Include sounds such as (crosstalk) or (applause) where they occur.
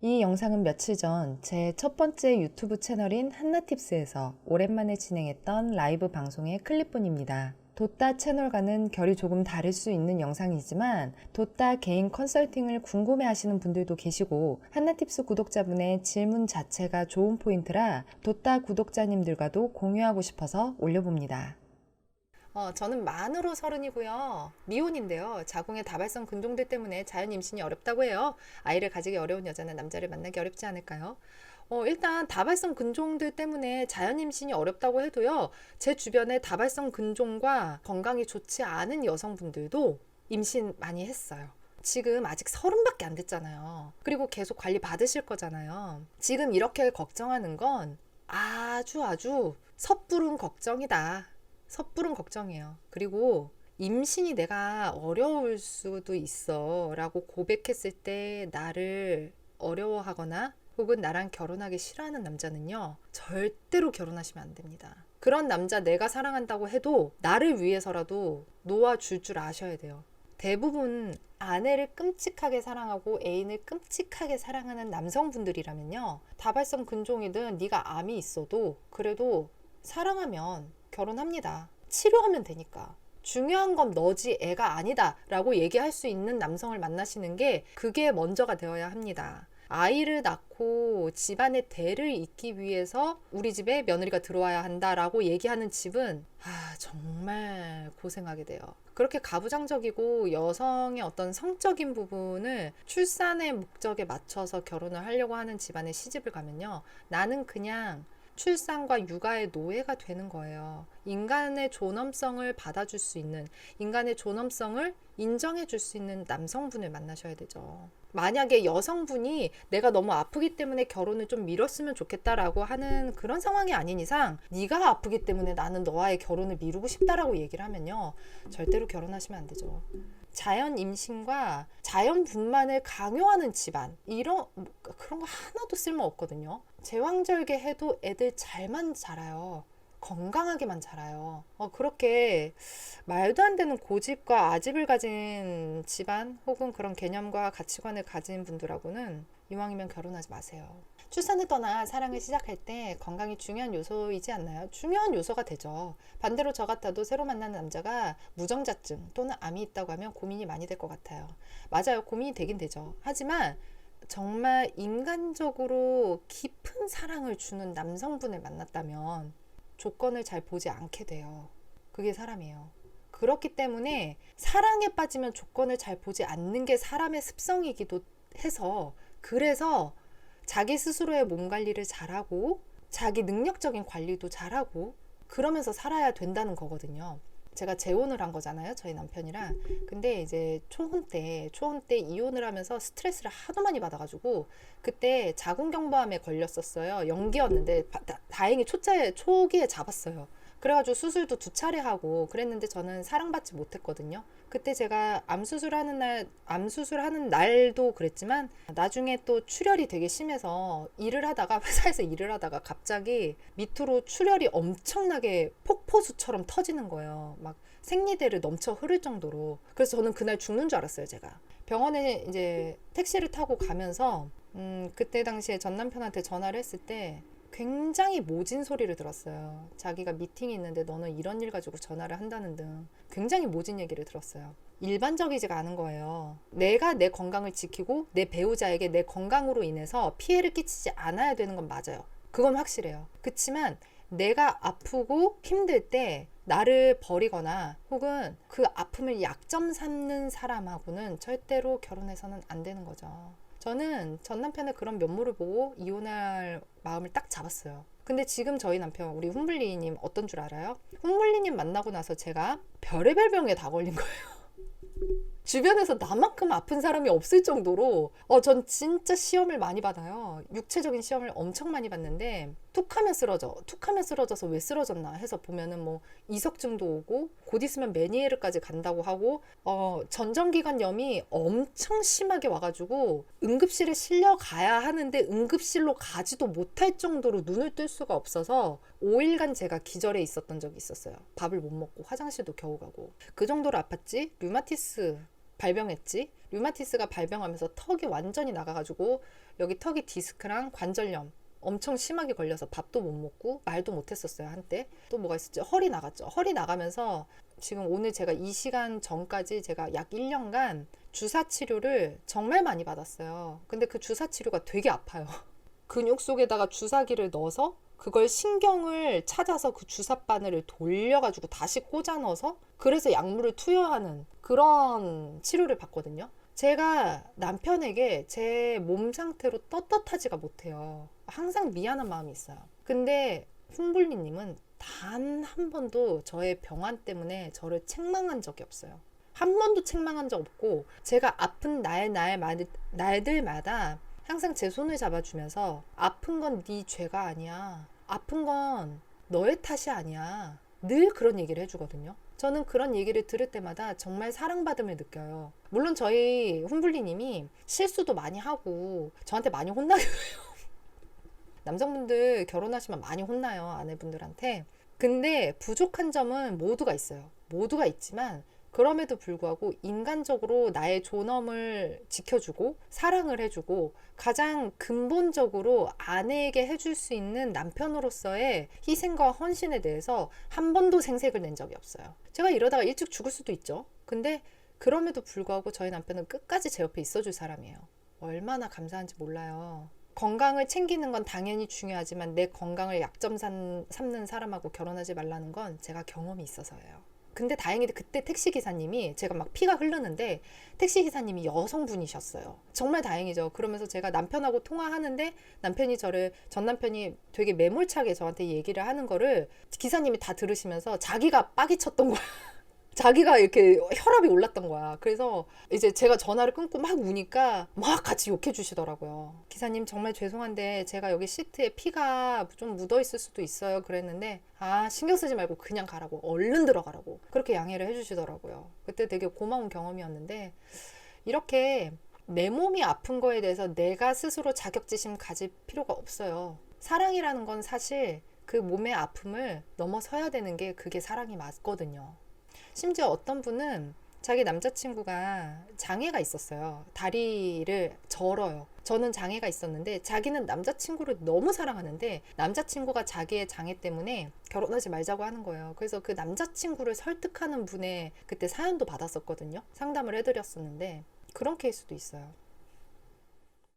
이 영상은 며칠 전 제 첫 번째 유튜브 채널인 한나팁스에서 오랜만에 진행했던 라이브 방송의 클립본입니다. 도따 채널과는 결이 조금 다를 수 있는 영상이지만 도따 개인 컨설팅을 궁금해 하시는 분들도 계시고 한나팁스 구독자분의 질문 자체가 좋은 포인트라 도따 구독자님들과도 공유하고 싶어서 올려봅니다. 어, 저는 만으로 서른이고요. 미혼인데요. 자궁의 다발성 근종들 때문에 자연 임신이 어렵다고 해요. 아이를 가지기 어려운 여자는 남자를 만나기 어렵지 않을까요? 어, 일단 다발성 근종들 때문에 자연 임신이 어렵다고 해도요. 제 주변에 다발성 근종과 건강이 좋지 않은 여성분들도 임신 많이 했어요. 지금 아직 서른밖에 안 됐잖아요. 그리고 계속 관리 받으실 거잖아요. 지금 이렇게 걱정하는 건 아주 아주 섣부른 걱정이다. 섣부른 걱정이에요. 그리고 임신이 내가 어려울 수도 있어 라고 고백했을 때 나를 어려워하거나 혹은 나랑 결혼하기 싫어하는 남자는요, 절대로 결혼하시면 안 됩니다. 그런 남자 내가 사랑한다고 해도 나를 위해서라도 놓아줄 줄 아셔야 돼요. 대부분 아내를 끔찍하게 사랑하고 애인을 끔찍하게 사랑하는 남성분들이라면요, 다발성 근종이든 네가 암이 있어도 그래도 사랑하면 결혼합니다. 치료하면 되니까. 중요한 건 너지 애가 아니다 라고 얘기할 수 있는 남성을 만나시는 게 그게 먼저가 되어야 합니다. 아이를 낳고 집안의 대를 잇기 위해서 우리 집에 며느리가 들어와야 한다라고 얘기하는 집은 아, 정말 고생하게 돼요. 그렇게 가부장적이고 여성의 어떤 성적인 부분을 출산의 목적에 맞춰서 결혼을 하려고 하는 집안에 시집을 가면요. 나는 그냥 출산과 육아의 노예가 되는 거예요. 인간의 존엄성을 받아줄 수 있는, 인간의 존엄성을 인정해 줄 수 있는 남성분을 만나셔야 되죠. 만약에 여성분이 내가 너무 아프기 때문에 결혼을 좀 미뤘으면 좋겠다라고 하는 그런 상황이 아닌 이상 네가 아프기 때문에 나는 너와의 결혼을 미루고 싶다라고 얘기를 하면요. 절대로 결혼하시면 안 되죠. 자연 임신과 자연 분만을 강요하는 집안 이런 그런 거 하나도 쓸모 없거든요. 제왕절개 해도 애들 잘만 자라요. 건강하게만 자라요. 어, 그렇게 말도 안 되는 고집과 아집을 가진 집안 혹은 그런 개념과 가치관을 가진 분들하고는 이왕이면 결혼하지 마세요. 출산을 떠나 사랑을 시작할 때 건강이 중요한 요소이지 않나요? 중요한 요소가 되죠. 반대로 저 같아도 새로 만나는 남자가 무정자증 또는 암이 있다고 하면 고민이 많이 될 것 같아요. 맞아요. 고민이 되긴 되죠. 하지만 정말 인간적으로 깊은 사랑을 주는 남성분을 만났다면 조건을 잘 보지 않게 돼요. 그게 사람이에요. 그렇기 때문에 사랑에 빠지면 조건을 잘 보지 않는 게 사람의 습성이기도 해서 그래서 자기 스스로의 몸 관리를 잘하고 자기 능력적인 관리도 잘하고 그러면서 살아야 된다는 거거든요. 제가 재혼을 한 거잖아요. 저희 남편이랑. 근데 이제 초혼 때, 초혼 때 이혼을 하면서 스트레스를 하도 많이 받아가지고 그때 자궁경부암에 걸렸었어요. 연기였는데 다, 다행히 초짜에, 초기에 잡았어요. 그래가지고 수술도 두 차례 하고 그랬는데 저는 사랑받지 못했거든요. 그때 제가 암 수술하는 날, 암 수술하는 날도 그랬지만 나중에 또 출혈이 되게 심해서 일을 하다가 회사에서 일을 하다가 갑자기 밑으로 출혈이 엄청나게 폭포수처럼 터지는 거예요. 막 생리대를 넘쳐 흐를 정도로. 그래서 저는 그날 죽는 줄 알았어요, 제가. 병원에 이제 택시를 타고 가면서 음, 그때 당시에 전 남편한테 전화를 했을 때 굉장히 모진 소리를 들었어요. 자기가 미팅이 있는데 너는 이런 일 가지고 전화를 한다는 등 굉장히 모진 얘기를 들었어요. 일반적이지가 않은 거예요. 내가 내 건강을 지키고 내 배우자에게 내 건강으로 인해서 피해를 끼치지 않아야 되는 건 맞아요. 그건 확실해요. 그렇지만 내가 아프고 힘들 때 나를 버리거나 혹은 그 아픔을 약점 삼는 사람하고는 절대로 결혼해서는 안 되는 거죠. 저는 전 남편의 그런 면모를 보고 이혼할 마음을 딱 잡았어요. 근데 지금 저희 남편 우리 훈블리님 어떤 줄 알아요? 훈블리님 만나고 나서 제가 별의별 병에 다 걸린 거예요. (laughs) 주변에서 나만큼 아픈 사람이 없을 정도로 어 전 진짜 시험을 많이 받아요. 육체적인 시험을 엄청 많이 받는데 툭하면 쓰러져. 툭하면 쓰러져서 왜 쓰러졌나 해서 보면은 뭐 이석증도 오고 곧 있으면 메니에르까지 간다고 하고 어 전정기관염이 엄청 심하게 와가지고 응급실에 실려 가야 하는데 응급실로 가지도 못할 정도로 눈을 뜰 수가 없어서 5일간 제가 기절해 있었던 적이 있었어요. 밥을 못 먹고 화장실도 겨우 가고 그 정도로 아팠지 류마티스 발병했지. 류마티스가 발병하면서 턱이 완전히 나가가지고 여기 턱이 디스크랑 관절염 엄청 심하게 걸려서 밥도 못 먹고 말도 못 했었어요 한때. 또 뭐가 있었죠 허리 나갔죠. 허리 나가면서 지금 오늘 제가 이 시간 전까지 제가 약 1년간 주사 치료를 정말 많이 받았어요. 근데 그 주사 치료가 되게 아파요. (laughs) 근육 속에다가 주사기를 넣어서 그걸 신경을 찾아서 그 주사 바늘을 돌려가지고 다시 꽂아 넣어서 그래서 약물을 투여하는 그런 치료를 받거든요. 제가 남편에게 제 몸 상태로 떳떳하지가 못해요. 항상 미안한 마음이 있어요. 근데 훈불리님은 단 한 번도 저의 병환 때문에 저를 책망한 적이 없어요. 한 번도 책망한 적 없고 제가 아픈 날, 날, 말- 날들마다 항상 제 손을 잡아주면서 아픈 건 네 죄가 아니야. 아픈 건 너의 탓이 아니야. 늘 그런 얘기를 해주거든요. 저는 그런 얘기를 들을 때마다 정말 사랑받음을 느껴요. 물론 저희 훈블리님이 실수도 많이 하고 저한테 많이 혼나요. (laughs) 남성분들 결혼하시면 많이 혼나요. 아내분들한테. 근데 부족한 점은 모두가 있어요. 모두가 있지만 그럼에도 불구하고 인간적으로 나의 존엄을 지켜주고 사랑을 해주고 가장 근본적으로 아내에게 해줄 수 있는 남편으로서의 희생과 헌신에 대해서 한 번도 생색을 낸 적이 없어요. 제가 이러다가 일찍 죽을 수도 있죠. 근데 그럼에도 불구하고 저희 남편은 끝까지 제 옆에 있어줄 사람이에요. 얼마나 감사한지 몰라요. 건강을 챙기는 건 당연히 중요하지만 내 건강을 약점 삼- 삼는 사람하고 결혼하지 말라는 건 제가 경험이 있어서예요. 근데 다행히도 그때 택시 기사님이 제가 막 피가 흐르는데 택시 기사님이 여성분이셨어요. 정말 다행이죠. 그러면서 제가 남편하고 통화하는데 남편이 저를 전 남편이 되게 매몰차게 저한테 얘기를 하는 거를 기사님이 다 들으시면서 자기가 빡이 쳤던 거야. 자기가 이렇게 혈압이 올랐던 거야. 그래서 이제 제가 전화를 끊고 막 우니까 막 같이 욕해 주시더라고요. 기사님 정말 죄송한데 제가 여기 시트에 피가 좀 묻어 있을 수도 있어요. 그랬는데 아 신경 쓰지 말고 그냥 가라고 얼른 들어가라고 그렇게 양해를 해주시더라고요. 그때 되게 고마운 경험이었는데 이렇게 내 몸이 아픈 거에 대해서 내가 스스로 자격지심 가질 필요가 없어요. 사랑이라는 건 사실 그 몸의 아픔을 넘어서야 되는 게 그게 사랑이 맞거든요. 심지어 어떤 분은 자기 남자친구가 장애가 있었어요. 다리를 절어요. 저는 장애가 있었는데 자기는 남자친구를 너무 사랑하는데 남자친구가 자기의 장애 때문에 결혼하지 말자고 하는 거예요. 그래서 그 남자친구를 설득하는 분의 그때 사연도 받았었거든요. 상담을 해드렸었는데 그런 케이스도 있어요.